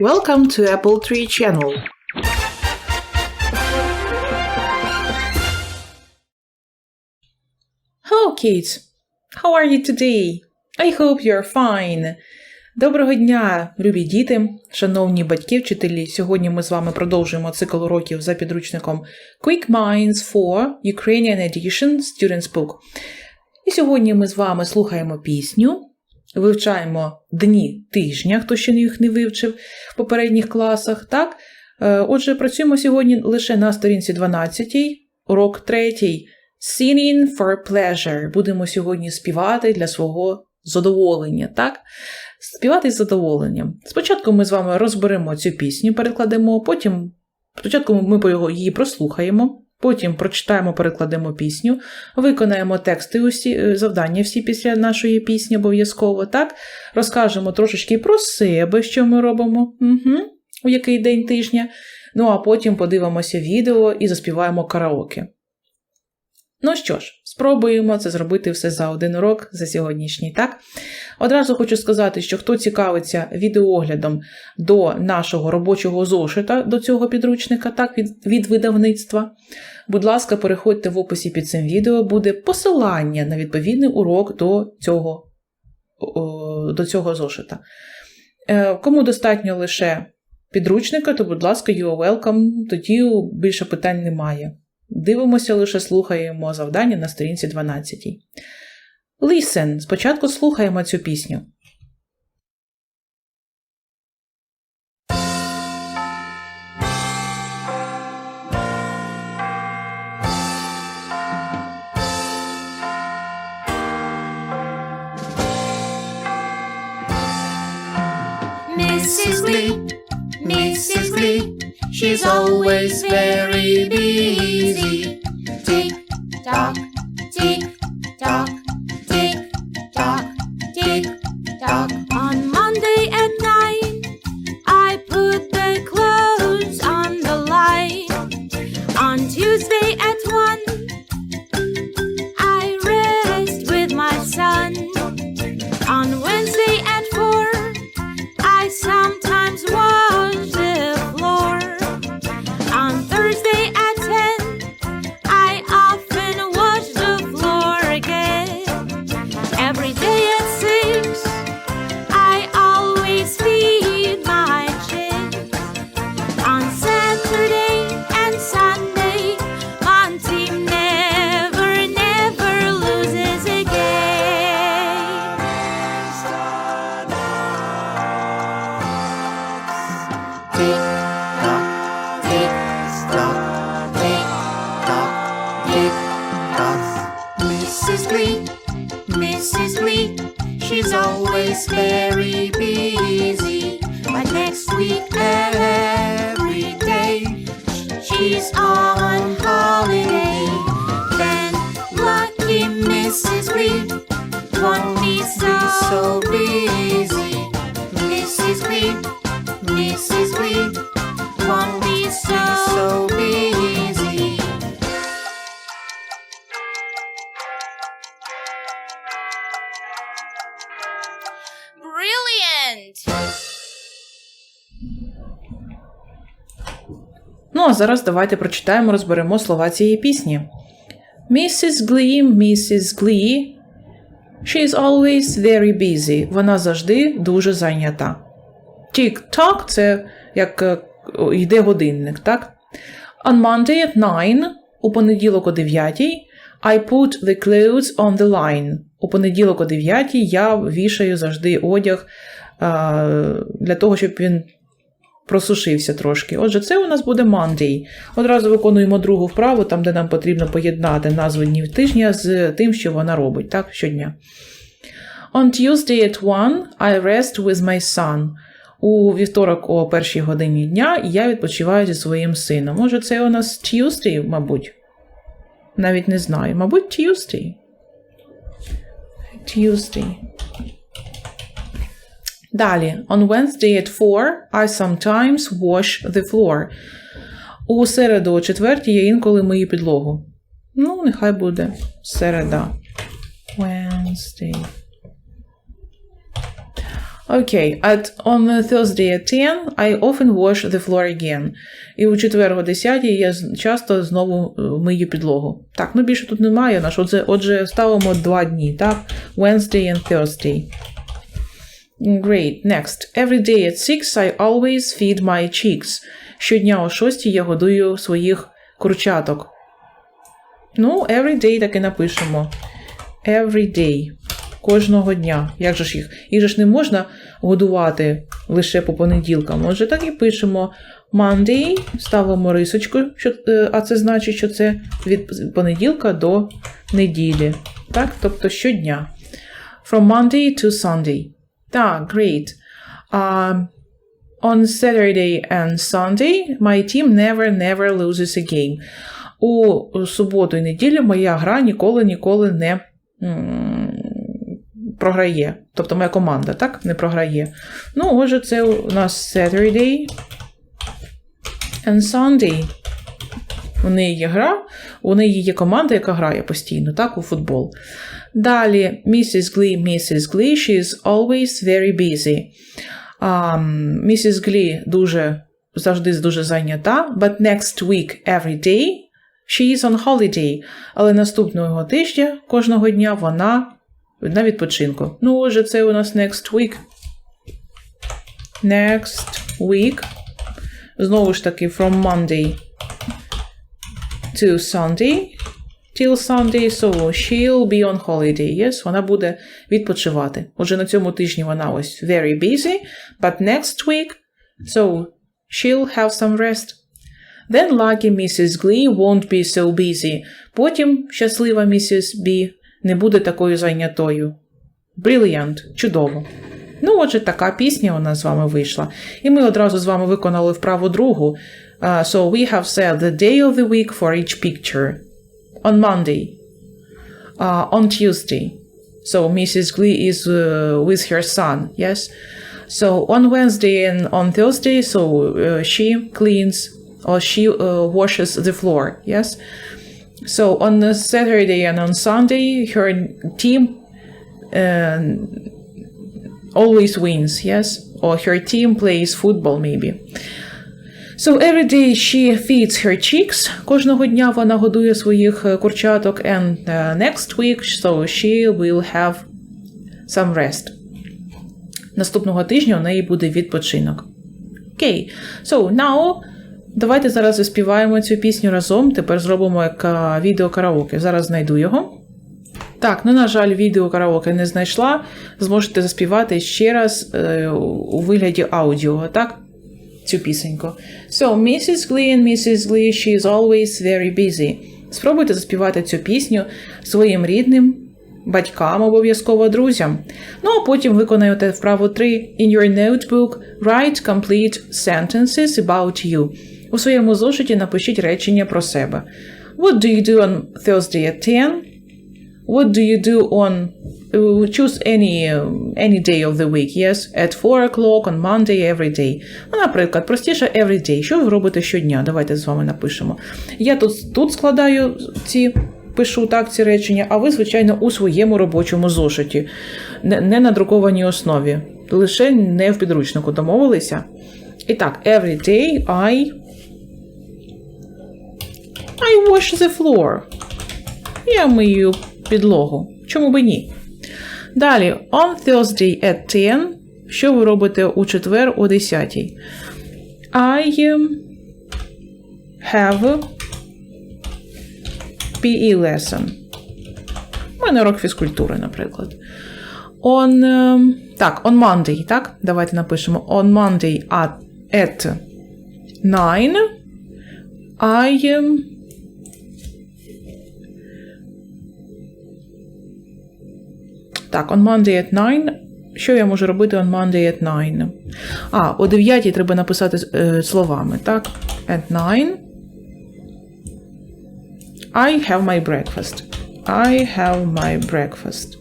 Welcome to Apple Tree Channel. Hello, kids. How are you today? I hope you're fine. Доброго дня, любі діти, шановні батьки, вчителі. Сьогодні ми з вами продовжуємо цикл уроків за підручником Quick Minds for Ukrainian Edition Students Book. І сьогодні ми з вами слухаємо пісню, вивчаємо дні тижня, хто ще їх не вивчив в попередніх класах. Так? Е, Отже, працюємо сьогодні лише на сторінці 12, урок 3. Singing for pleasure. Будемо сьогодні співати для свого задоволення. Так? Співати з задоволенням. Спочатку ми з вами розберемо цю пісню, перекладемо, потім спочатку ми її прослухаємо, потім прочитаємо, перекладемо пісню, виконаємо тексти усі, е, завдання всі після нашої пісні обов'язково, так? Розкажемо трошечки про себе, що ми робимо, угу. у який день тижня. Ну а потім подивимося відео і заспіваємо караоке. Ну що ж, спробуємо це зробити все за один урок за сьогоднішній, так? Одразу хочу сказати, що хто цікавиться відеоглядом до нашого робочого зошита, до цього підручника, так, від, від видавництва, будь ласка, переходьте в описі під цим відео, буде посилання на відповідний урок до цього, до цього зошита. Е, Кому достатньо лише підручника, то, будь ласка, you are welcome, тоді більше питань немає. Дивимося, лише слухаємо завдання на сторінці 12. Listen. Спочатку слухаємо цю пісню. Mrs. Lee, Mrs. Lee, she's always very busy. Mrs. Lee, Mrs. Lee, she's always very busy. But next week, every day, she's on holiday. Then lucky Mrs. Lee won't be so, so busy. Ну, а зараз давайте прочитаємо, розберемо слова цієї пісні. Mrs. Glee, Mrs. Glee. She is always very busy. Вона завжди дуже зайнята. Tick-tock – це як е, йде годинник, так? On Monday at 9, у понеділок о 9, I put the clothes on the line. У понеділок о 9 я вішаю завжди одяг а, для того, щоб він просушився трошки. Отже, це у нас буде Monday. Одразу виконуємо другу вправу, там, де нам потрібно поєднати назву днів тижня з тим, що вона робить, так, щодня. On Tuesday at 1 I rest with my son. У вівторок о першій годині дня я відпочиваю зі своїм сином. Може, це у нас Tuesday, мабуть? Навіть не знаю. Мабуть, Tuesday. Tuesday. Далі, on Wednesday at 4 I sometimes wash the floor. У середу о четвертій я інколи мию підлогу. Ну, нехай буде середа. Wednesday. Окей, at on Thursday at 10 I often wash the floor again. І у четвер о 10 я часто знову е, мию підлогу. Так, ну більше тут немає наш. Отже, отже, ставимо два дні, так? Wednesday and Thursday. Great. Next. Every day at 6 I always feed my chicks. Щодня о 6 я годую своїх курчаток. Ну, every day так і напишемо. Every day. Кожного дня. Як же ж їх? Їх же ж не можна годувати лише по понеділкам. Отже, так і пишемо Monday, ставимо рисочку, що, е, а це значить, що це від понеділка до неділі. Так, тобто щодня. From Monday to Sunday. Так, great. Um, on Saturday and Sunday my team never never loses a game. У суботу і неділю моя гра ніколи ніколи не програє. Тобто моя команда, так? Не програє. Ну, отже, це у нас Saturday and Sunday. У неї є гра, у неї є команда, яка грає постійно, так, у футбол. Далі, Mrs. Glee, Mrs. Glee, she is always very busy. Um, Mrs. Glee дуже, завжди дуже зайнята, but next week, every day, she is on holiday. Але наступного тижня, кожного дня, вона на відпочинку. Ну, отже, це у нас next week. Next week. Знову ж таки, from Monday to Sunday. Till Sunday, so she'll be on holiday. Yes, вона буде відпочивати. Отже, на цьому тижні вона ось very busy, but next week, so she'll have some rest. Then lucky Mrs. Glee won't be so busy. Потім щаслива Mrs. B не буде такою зайнятою. Brilliant. Чудово. Ну, отже, така пісня у нас з вами вийшла. І ми одразу з вами виконали вправу другу. Uh, so we have said the day of the week for each picture. On Monday. Uh, on Tuesday. So Mrs. Glee is uh, with her son, yes? So on Wednesday and on Thursday, so uh, she cleans or she uh, washes the floor, yes? So on the Saturday and on Sunday, her team uh, always wins, yes? Or her team plays football, maybe. So every day she feeds her chicks. Кожного дня вона годує своїх е, курчаток. And uh, next week, so she will have some rest. Наступного тижня у неї буде відпочинок. Окей. So now давайте зараз заспіваємо цю пісню разом. Тепер зробимо як відео караоке. Зараз знайду його. Так, ну, на жаль, відео караоке не знайшла. Зможете заспівати ще раз е, у вигляді аудіо, так? Цю пісеньку. So, Mrs. Glee and Mrs. Glee, she is always very busy. Спробуйте заспівати цю пісню своїм рідним, батькам, обов'язково друзям. Ну, а потім виконаєте вправу 3. In your notebook, write complete sentences about you. У своєму зошиті напишіть речення про себе. What do you do on Thursday at 10? What do you do on uh, choose any um, any day of the week, yes? At 4 o'clock on Monday every day. Ну, наприклад, простіше every day. Що ви робите щодня? Давайте з вами напишемо. Я тут, тут складаю ці. Пишу так ці речення, а ви, звичайно, у своєму робочому зошиті, не, на друкованій основі, лише не в підручнику домовилися. І так, every day I I wash the floor. Я мию підлогу. Чому би ні? Далі, on Thursday at 10. Що ви робите у четвер о 10? I have PE lesson. У мене урок фізкультури, наприклад. On, um, так, on Monday, так? Давайте напишемо. On Monday at 9 I Так, on Monday at 9. Що я можу робити on Monday at 9? А, о 9 треба написати е, словами, так? At 9. I have my breakfast. I have my breakfast.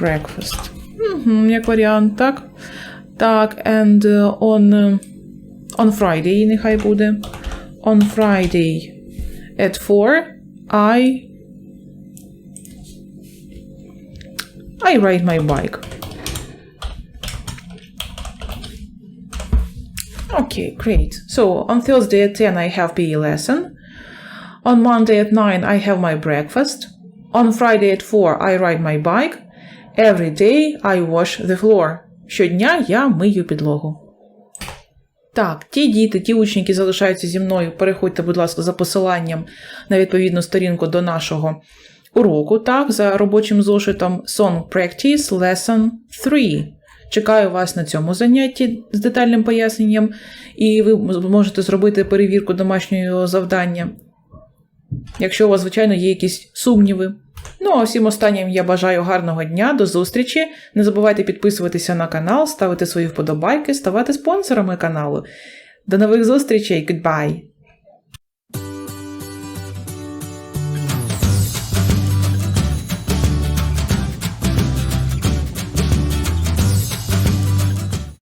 Breakfast. Угу, як варіант, так? Так, and uh, on, uh, on Friday нехай буде. On Friday at 4 I I ride my bike. Okay, great. So on Thursday at 10 I have PE lesson. On Monday at 9 I have my breakfast. On Friday at 4 I ride my bike. Every day I wash the floor. Щодня я мию підлогу. Так, ті діти, ті учні, які залишаються зі мною, переходьте, будь ласка, за посиланням на відповідну сторінку до нашого уроку, так, за робочим зошитом Song Practice Lesson 3. Чекаю вас на цьому занятті з детальним поясненням, і ви можете зробити перевірку домашнього завдання, якщо у вас, звичайно, є якісь сумніви. Ну а всім останнім я бажаю гарного дня, до зустрічі. Не забувайте підписуватися на канал, ставити свої вподобайки, ставати спонсорами каналу. До нових зустрічей, goodbye!